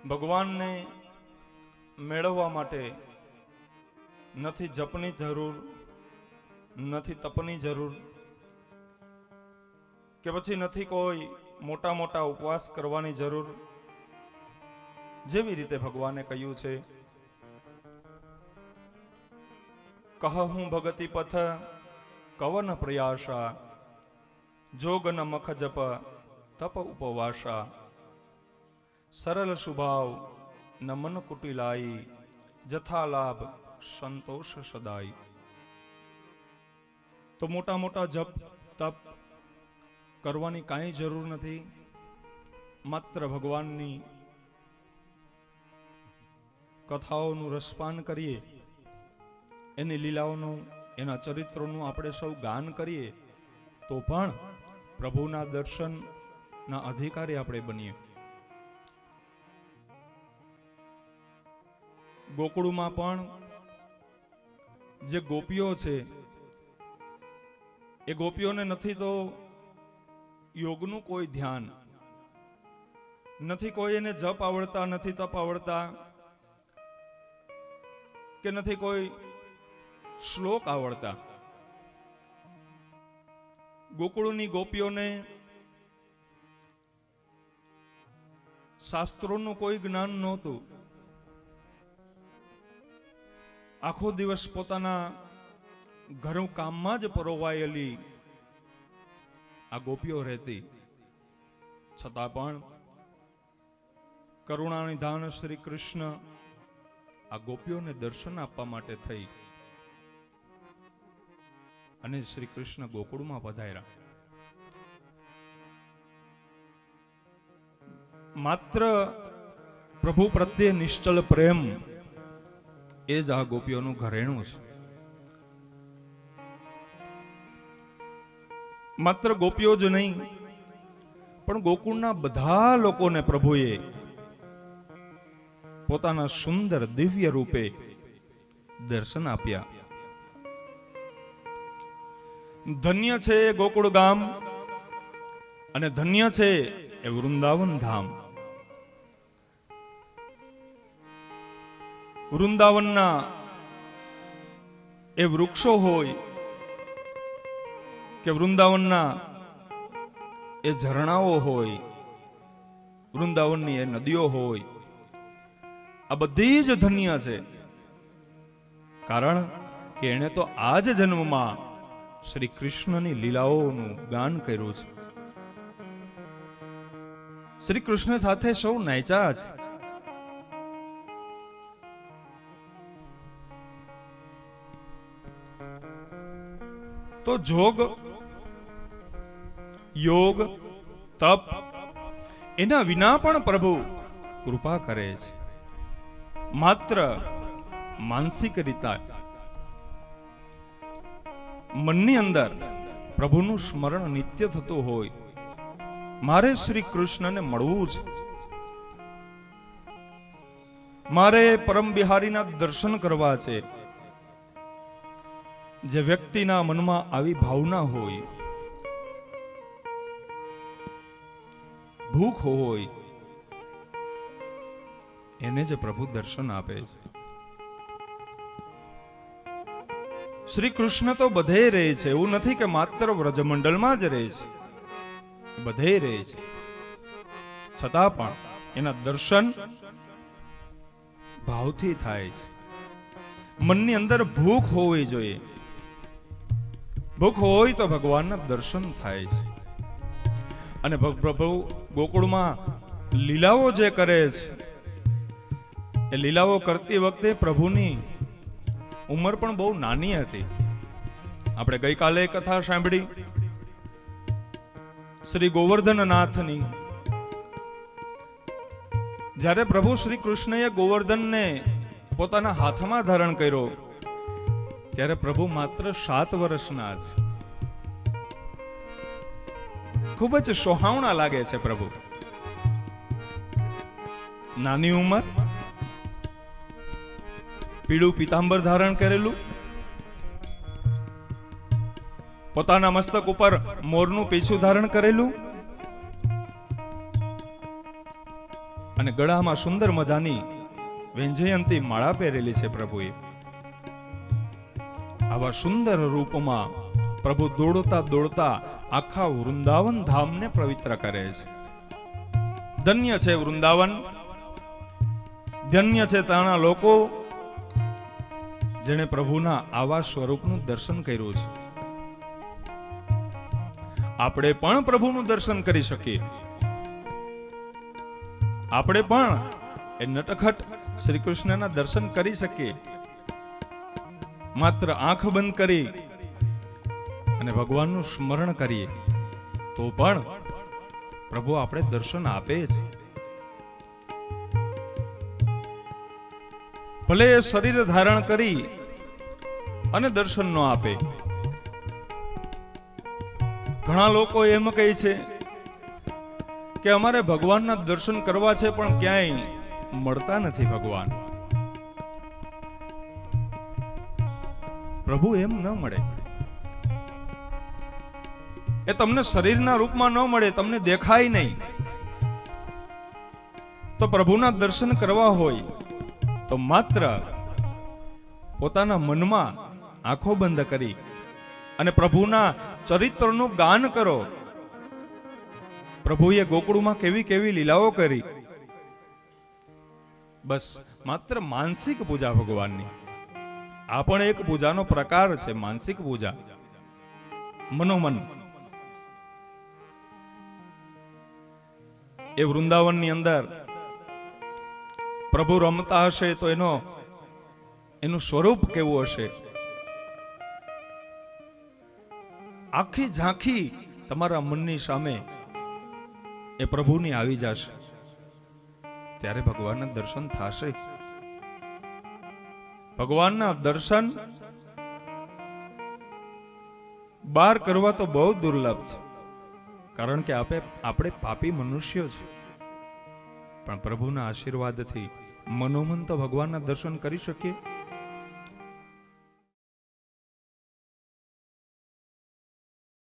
ભગવાનને મેળવવા માટે નથી જપની જરૂર, નથી તપની જરૂર, કે પછી નથી કોઈ મોટા મોટા ઉપવાસ કરવાની જરૂર. જેવી રીતે ભગવાને કહ્યું છે કહ હું ભગતિ પથ કવન પ્રયાસા જોગ ન મખ જપ તપ ઉપવાસા. સરળ સ્વભાવ ન મન કુટિલાઈ જથા લાભ સંતોષ સદાય તો મોટા મોટા જપ, તપ કરવાની કાંઈ જરૂર નથી. માત્ર ભગવાનની કથાઓનું રસપાન કરીએ, એની લીલાઓનું, એના ચરિત્રોનું આપણે સૌ ગાન કરીએ, તો પણ પ્રભુના દર્શનના અધિકારી આપણે બનીએ. ગોકુળમાં પણ જે ગોપીઓ છે, એ ગોપીઓને નથી તો યોગનું કોઈ ધ્યાન. નથી કોઈ એને જપ આવડતા, નથી તપ આવડતા, કે નથી કોઈ શ્લોક આવડતા. ગોકુળની ગોપીઓને શાસ્ત્રોનું કોઈ જ્ઞાન નહોતું. આખો દિવસ પોતાના ઘરું કામમાં જ પરોવાયેલી આ ગોપીઓ રહેતી. છતાં પણ કરુણાનિધાન શ્રી કૃષ્ણ આ ગોપીઓને દર્શન આપવા માટે થઈ અને શ્રી કૃષ્ણ ગોકુળમાં પધાર્યા. માત્ર પ્રભુ પ્રત્યે નિશ્ચલ પ્રેમ એ જ આ ગોપીઓનું ઘરેણું છે. માત્ર ગોપીઓ જ નહીં, પણ ગોકુળના બધા લોકોને પ્રભુએ પોતાના સુંદર દિવ્ય રૂપે દર્શન આપ્યા. ધન્ય છે ગોકુળ ગામ અને ધન્ય છે એ વૃંદાવન ધામ. વૃંદાવનના એ વૃક્ષો હોય કે વૃંદાવનના એ ઝરણાઓ હોય, વૃંદાવનની એ નદીઓ હોય, આ બધી જ ધન્ય છે. કારણ કે એણે તો આ જ જન્મમાં શ્રી કૃષ્ણની લીલાઓનું ગાન કર્યું છે. શ્રી કૃષ્ણ સાથે સૌ નાચ્યા છે તો જોગ, યોગ, તપ, એના વિના પણ પ્રભુ કૃપા કરે છે. માત્ર માનસિક રીતે મનની અંદર પ્રભુનું સ્મરણ નિત્ય થતું હોય, મારે શ્રી કૃષ્ણને મળવું છે મારે પરમ બિહારીના દર્શન કરવા છે. જે વ્યક્તિના મનમાં આવી ભાવના હોય, ભૂખ હોય, એને જે પ્રભુ દર્શન આપે છે. શ્રી કૃષ્ણ તો બધે રહે છે, એવું નથી કે માત્ર વ્રજમંડળમાં જ રહે છે. બધે રહે છે. છતાં પણ એના દર્શન ભાવથી થાય છે. મનની અંદર ભૂખ હોવી જોઈએ. ભૂખ હોય તો ભગવાનના દર્શન થાય છે. અને પ્રભુ ગોકુળમાં લીલાઓ જે કરે છે, એ લીલાઓ કરતી વખતે પ્રભુની ઉંમર પણ બહુ નાની હતી. આપણે ગઈકાલે કથા સાંભળી. શ્રી ગોવર્ધનનાથની. જ્યારે પ્રભુ શ્રી કૃષ્ણએ ગોવર્ધનને પોતાના હાથમાં ધારણ કર્યો ત્યારે પ્રભુ માત્ર સાત વર્ષના છે ખૂબ જ સોહાવણા લાગે છે પ્રભુ. નાની ઉંમર, પીળું પીતાંબર ધારણ કરેલું, પોતાના મસ્તક ઉપર મોરનું પીછું ધારણ કરેલું, અને ગળામાં સુંદર મજાની વેંજયંતી માળા પહેરેલી છે પ્રભુએ. આવા સુંદર રૂપમાં પ્રભુ દોડતા દોડતા આખા વૃંદાવન ધામને પવિત્ર કરે છે. ધન્ય છે વૃંદાવન, ધન્ય છે તાણા લોકો જેણે પ્રભુના આવા સ્વરૂપનું દર્શન કર્યું છે. આપણે પણ પ્રભુનું દર્શન કરી શકીએ. આપણે પણ એ નટખટ શ્રી કૃષ્ણના દર્શન કરી શકીએ. માત્ર આંખ બંધ કરી અને ભગવાનનું સ્મરણ કરીએ, તો પણ પ્રભુ આપણે દર્શન આપે છે. ભલે શરીર ધારણ કરી અને દર્શન ન આપે. ઘણા લોકો એમ કહે છે કે અમારે ભગવાનના દર્શન કરવા છે પણ ક્યાંય મળતા નથી ભગવાન. પ્રભુ એમ ન મળે. એ તમને શરીરના રૂપમાં ન મળે, તમને દેખાય નહીં. તો પ્રભુના દર્શન કરવા હોય, તો માત્ર પોતાના મનમાં આંખો બંધ કરી અને પ્રભુના ચરિત્રનું ગાન કરો. પ્રભુએ ગોકુળમાં કેવી કેવી લીલાઓ કરી. બસ, માત્ર માનસિક પૂજા ભગવાનની. આ પણ એક પૂજાનો પ્રકાર છે, માનસિક પૂજા. મનોમન. એ વૃંદાવનની અંદર પ્રભુ રમતા હશે તો એનો, એનું સ્વરૂપ કેવું હશે? આખી ઝાંખી તમારા મનની સામે એ પ્રભુની આવી જશે. ત્યારે ભગવાનના દર્શન થશે. ભગવાનના દર્શન બાર કરવા તો બહુ દુર્લભ છે. કારણ કે આપે આપણે પાપી મનુષ્યો છે પણ પ્રભુના આશીર્વાદથી મનોમન તો ભગવાનના દર્શન કરી શકીએ?